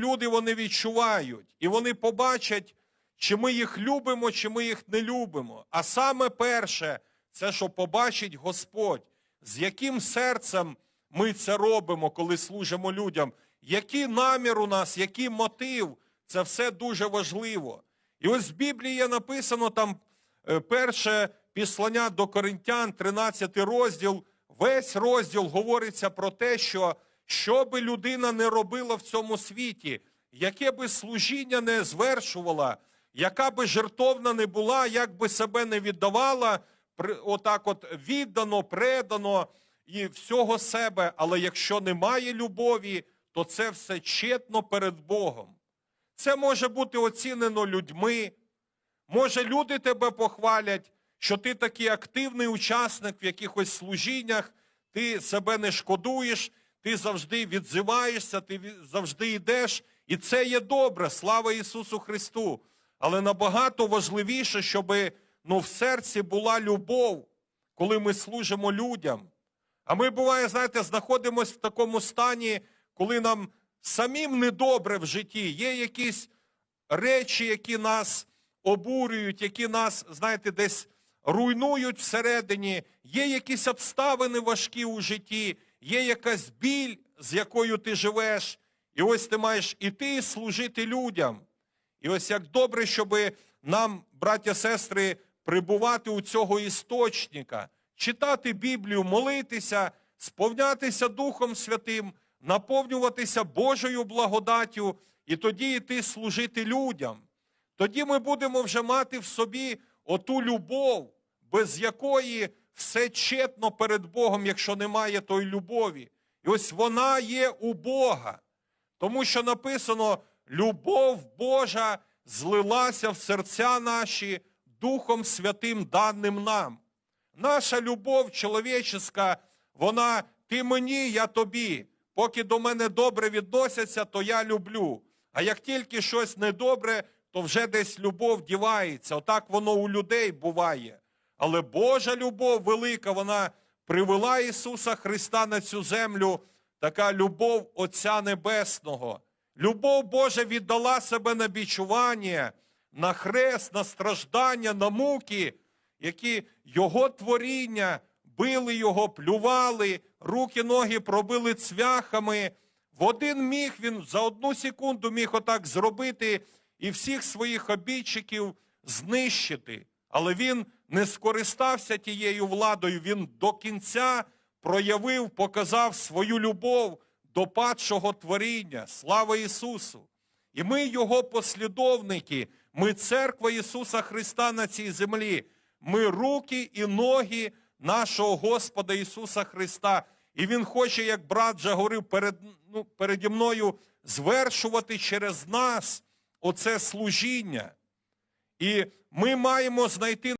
люди вони відчувають, і вони побачать, чи ми їх любимо, чи ми їх не любимо. А саме перше, це що побачить Господь, з яким серцем ми це робимо, коли служимо людям, який намір у нас, який мотив, це все дуже важливо. І ось в Біблії написано там е, перше післання до Коринтян, 13 розділ. Весь розділ говориться про те, що що би людина не робила в цьому світі, яке би служіння не звершувала, яка би жертовна не була, як би себе не віддавала, отак от віддано, предано і всього себе. Але якщо немає любові, то це все четно перед Богом. Це може бути оцінено людьми. Може, люди тебе похвалять, що ти такий активний учасник в якихось служіннях, ти себе не шкодуєш, ти завжди відзиваєшся, ти завжди йдеш. І це є добре, слава Ісусу Христу. Але набагато важливіше, щоб ну, в серці була любов, коли ми служимо людям. А ми, буває, знаєте, знаходимося в такому стані, коли нам самим недобре в житті. Є якісь речі, які нас обурюють, які нас, знаєте, десь руйнують всередині. Є якісь обставини важкі у житті, є якась біль, з якою ти живеш. І ось ти маєш іти служити людям. І ось як добре, щоб нам, браття, сестри, прибувати у цього істочника, читати Біблію, молитися, сповнятися Духом Святим, наповнюватися Божою благодаттю, і тоді йти служити людям. Тоді ми будемо вже мати в собі оту любов, без якої все четно перед Богом, якщо немає тої любові. І ось вона є у Бога. Тому що написано: любов Божа злилася в серця наші Духом Святим даним нам. Наша любов чоловіческа, вона ти мені, я тобі. Поки до мене добре відносяться, то я люблю. А як тільки щось недобре, то вже десь любов дівається. Отак воно у людей буває. Але Божа любов велика, вона привела Ісуса Христа на цю землю, така любов Отця Небесного. Любов Божа віддала себе на бічування, на хрест, на страждання, на муки, які Його творіння били його, плювали, руки, ноги пробили цвяхами. В один міг він за одну секунду міг отак зробити і всіх своїх обідчиків знищити. Але він не скористався тією владою. Він до кінця проявив, показав свою любов до падшого творіння. Слава Ісусу! І ми Його послідовники, ми церква Ісуса Христа на цій землі. Ми руки і ноги нашого Господа Ісуса Христа. І Він хоче, як брат вже говорив перед, ну, переді мною, звершувати через нас оце служіння. І ми маємо знайти